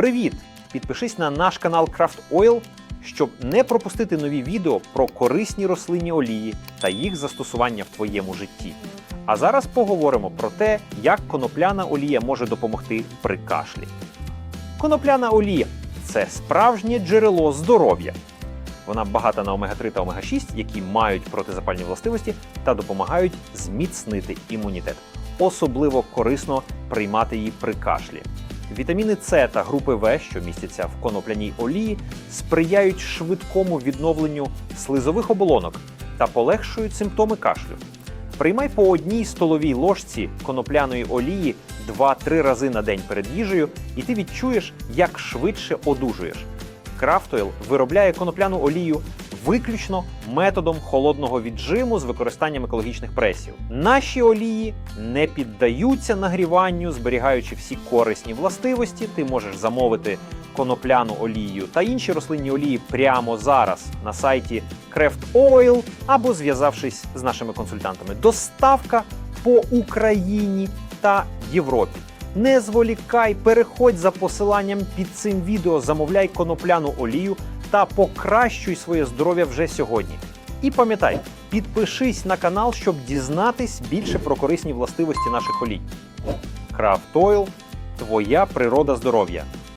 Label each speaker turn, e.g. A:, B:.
A: Привіт! Підпишись на наш канал Craft Oil, щоб не пропустити нові відео про корисні рослинні олії та їх застосування в твоєму житті. А зараз поговоримо про те, як конопляна олія може допомогти при кашлі. Конопляна олія це справжнє джерело здоров'я. Вона багата на омега-3 та омега-6, які мають протизапальні властивості та допомагають зміцнити імунітет. Особливо корисно приймати її при кашлі. Вітаміни С та групи В, що містяться в конопляній олії, сприяють швидкому відновленню слизових оболонок та полегшують симптоми кашлю. Приймай по одній столовій ложці конопляної олії 2-3 рази на день перед їжею, і ти відчуєш, як швидше одужуєш. Крафтойл виробляє конопляну олію виключно методом холодного віджиму з використанням екологічних пресів. Наші олії не піддаються нагріванню, зберігаючи всі корисні властивості. Ти можеш замовити конопляну олію та інші рослинні олії прямо зараз на сайті Craft Oil або зв'язавшись з нашими консультантами. Доставка по Україні та Європі. Не зволікай, переходь за посиланням під цим відео, замовляй конопляну олію та покращуй своє здоров'я вже сьогодні. І пам'ятай, підпишись на канал, щоб дізнатись більше про корисні властивості наших олій. Крафт Ойл – твоя природа здоров'я.